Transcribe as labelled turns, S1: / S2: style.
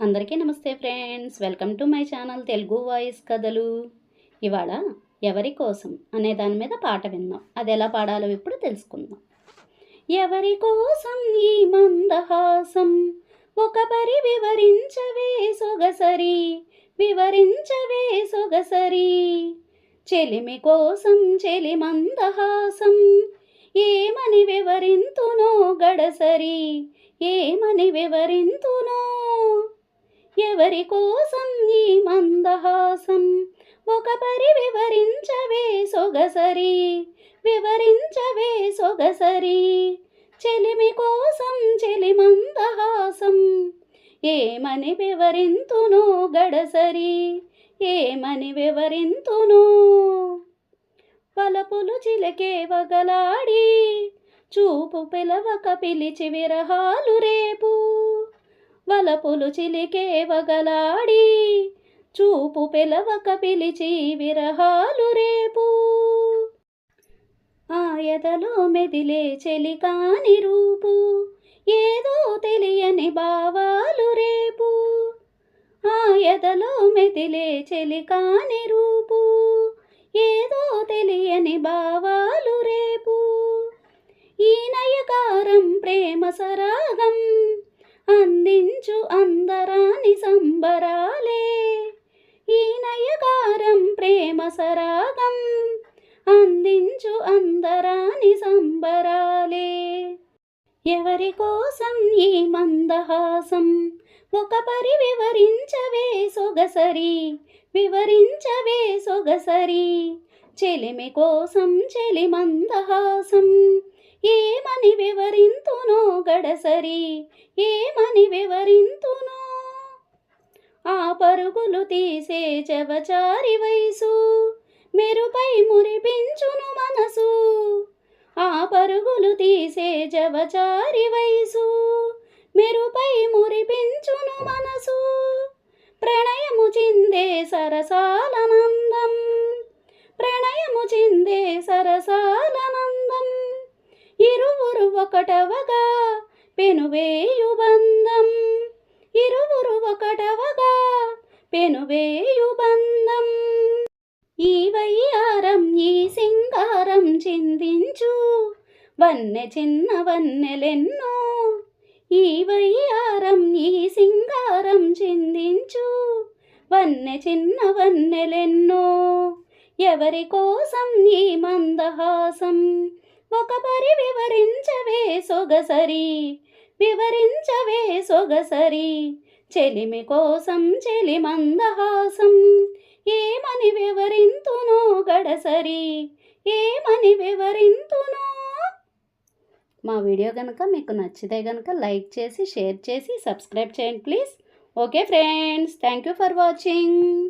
S1: అందరికీ నమస్తే friends. Welcome to my channel Telugu voice కథలు. ఇవాళ ఎవరి కోసం అనే దాని మీద పాట విందాం. అది ఎలా పాడాలో ఇప్పుడు తెలుసుకుందాం. ఎవరి కోసం ఈ మందహాసం? ఒక పరి వివరించవే సొగసరి. వివరించవే సొగసరి. చెలిమి కోసం చెలి మందహాసం. ఏమని వివరింతునో గడసరి? ఏమని వివరింతునో ఎవరి కోసం ఈ మందహాసం? ఒక పరి వివరించవే సొగసరి వివరించవే సొగసరి. చెలిమి కోసం చెలి మందహాసం ఏమని వివరింతును గడసరి ఏమని వివరింతును? పలపులు చిలకే వగలాడి చూపు పిలవక పిలిచి విరహాలు రేపు. వలపులు చిలికే వగలాడి. చూపు పిలవక పిలిచి విరహాలు రేపు. ఆయతలో మెదిలే చెలికాని రూపు. ఏదో తెలియని భావాలు రేపు. ఆయతలో మెదిలే చెలికాని రూపు. ఏదో తెలియని భావాలు రేపు. ఈ నయకారం ప్రేమ సరా అందించు అందరాని సంబరాలే. ఈ నయకారం ప్రేమ సరాగం అందించు అందరాని సంబరాలే. ఎవరి కోసం ఈ మందహాసం ఒక పరి వివరించవే సొగసరి వివరించవే సొగసరి. చెలిమి కోసం చెలి మందహాసం ఏమని వివరింతునో గడసరి? ఏమని వివరింతునో? ఆ పరుగులు తీసే చెవచారి వయసు మెరుపై మురిపించును మనసు. ఆ పరుగులు తీసే జవచారి వయసు మెరుపై మురిపించును మనసు. ప్రణయము చిందే సరసాలనందం ప్రణయము చిందే సరసాలనందం ఒకటవగా పెనువేయు బంధం. ఇరువురు ఒకటవగా పెనువేయు బంధం. ఈ వయ్యారం ఈ సింగారం చిందించు. వన్నె చిన్న వన్నెలెన్నో ఈ వయ్యారం ఈ సింగారం చిందించు. వన్నె చిన్న వన్నెలెన్నో ఎవరి కోసం ఈ మందహాసం? ఒకపరి వివరించవే సొగసరి. వివరించవే సొగసరి. చెలిమి కోసం చెలి మందహాసం ఏమని వివరింతునో గడసరి. ఏమని వివరింతునో? మా వీడియో కనుక మీకు నచ్చితే కనుక లైక్ చేసి షేర్ చేసి సబ్స్క్రైబ్ చేయండి please. Okay friends thank you for watching.